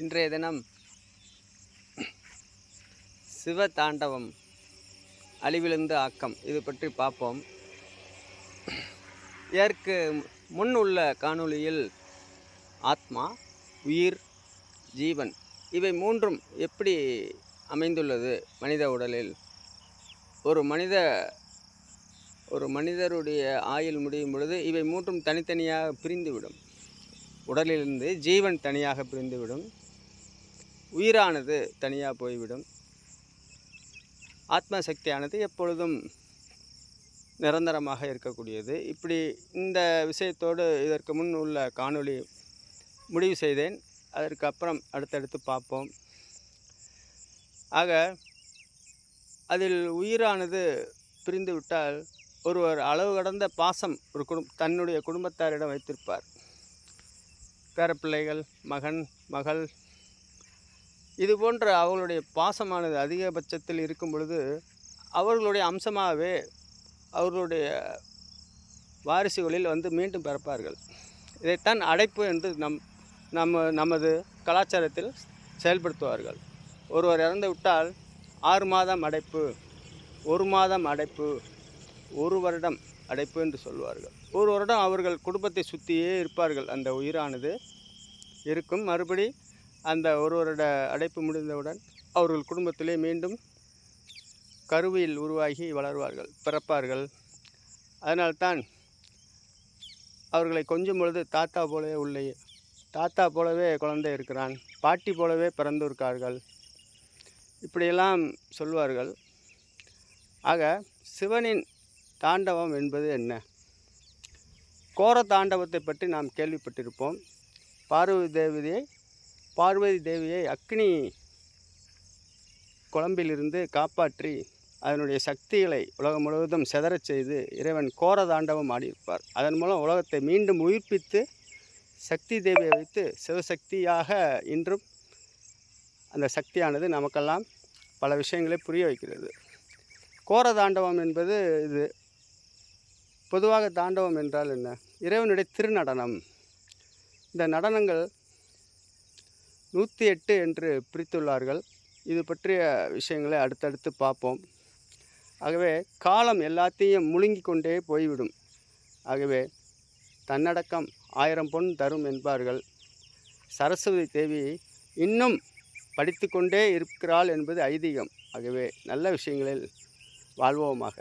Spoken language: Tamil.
இன்றைய தினம் சிவ தாண்டவம் அழிவிழுந்து ஆக்கம் இது பற்றி பார்ப்போம். இதற்கு முன் உள்ள காணொளியில் ஆத்மா உயிர் ஜீவன் இவை மூன்றும் எப்படி அமைந்துள்ளது மனித உடலில்? ஒரு மனித ஒரு மனிதருடைய ஆயுள் முடியும் பொழுது இவை மூன்றும் தனித்தனியாக பிரிந்துவிடும். உடலிலிருந்து ஜீவன் தனியாக பிரிந்துவிடும். உயிரானது தனியாக போய்விடும். ஆத்ம சக்தியானது எப்பொழுதும் நிரந்தரமாக இருக்கக்கூடியது. இப்படி இந்த விஷயத்தோடு இதற்கு முன் உள்ள காணொளி முடிவு செய்தேன். அதற்கு அப்புறம் அடுத்தடுத்து பார்ப்போம். ஆக அதில் உயிரானது பிரிந்து விட்டால் ஒருவர் அளவு கடந்த பாசம் ஒரு குடும் தன்னுடைய குடும்பத்தாரிடம் வைத்திருப்பார். பேரப்பிள்ளைகள் மகன் மகள் இது போன்ற அவர்களுடைய பாசமானது அதிகபட்சத்தில் இருக்கும் பொழுது அவர்களுடைய அம்சமாகவே அவர்களுடைய வாரிசுகளில் வந்து மீண்டும் பிறப்பார்கள். இதைத்தான் அடைப்பு என்று நம் நம்ம நமது கலாச்சாரத்தில் செயல்படுத்துவார்கள். ஒருவர் இறந்து விட்டால் ஆறு மாதம் அடைப்பு ஒரு மாதம் அடைப்பு ஒரு வருடம் அடைப்பு என்று சொல்வார்கள் ஒரு வருடம் அவர்கள் குடும்பத்தை சுற்றியே இருப்பார்கள். அந்த உயிரானது இருக்கும். மறுபடி அந்த ஒரு வருட அடைப்பு முடிந்தவுடன் அவர்கள் குடும்பத்திலே மீண்டும் கருவியில் உருவாகி வளர்வார்கள் பிறப்பார்கள். அதனால்தான் அவர்களை கொஞ்சம் பொழுது தாத்தா போலவே உள்ளே தாத்தா போலவே குழந்தை இருக்கிறான் பாட்டி போலவே பிறந்திருக்கார்கள் இப்படியெல்லாம் சொல்வார்கள். ஆக சிவனின் தாண்டவம் என்பது என்ன? கோர தாண்டவத்தை பற்றி நாம் கேள்விப்பட்டிருப்போம். பார்வதி தேவதையை பார்வதி தேவியை அக்னி குழம்பிலிருந்து காப்பாற்றி அதனுடைய சக்திகளை உலகம் முழுவதும் செதறச் செய்து இறைவன் கோர தாண்டவம் ஆடியிருப்பார். அதன் மூலம் உலகத்தை மீண்டும் உயிர்ப்பித்து சக்தி தேவியை வைத்து சிவசக்தியாக இன்றும் அந்த சக்தியானது நமக்கெல்லாம் பல விஷயங்களை புரிய வைக்கிறது. கோர தாண்டவம் என்பது இது பொதுவாக தாண்டவம் என்றால் என்ன? இறைவனுடைய திருநடனம். இந்த நடனங்கள் நூற்றி எட்டு என்று பிரித்துள்ளார்கள். இது பற்றிய விஷயங்களை அடுத்தடுத்து பார்ப்போம். ஆகவே காலம் எல்லாத்தையும் முழுங்கி கொண்டே போய்விடும். ஆகவே தன்னடக்கம் ஆயிரம் பொன் தரும் என்பார்கள். சரஸ்வதி தேவி இன்னும் படித்து கொண்டே இருக்கிறாள் என்பது ஐதீகம். ஆகவே நல்ல விஷயங்களில் வாழ்வோமாக.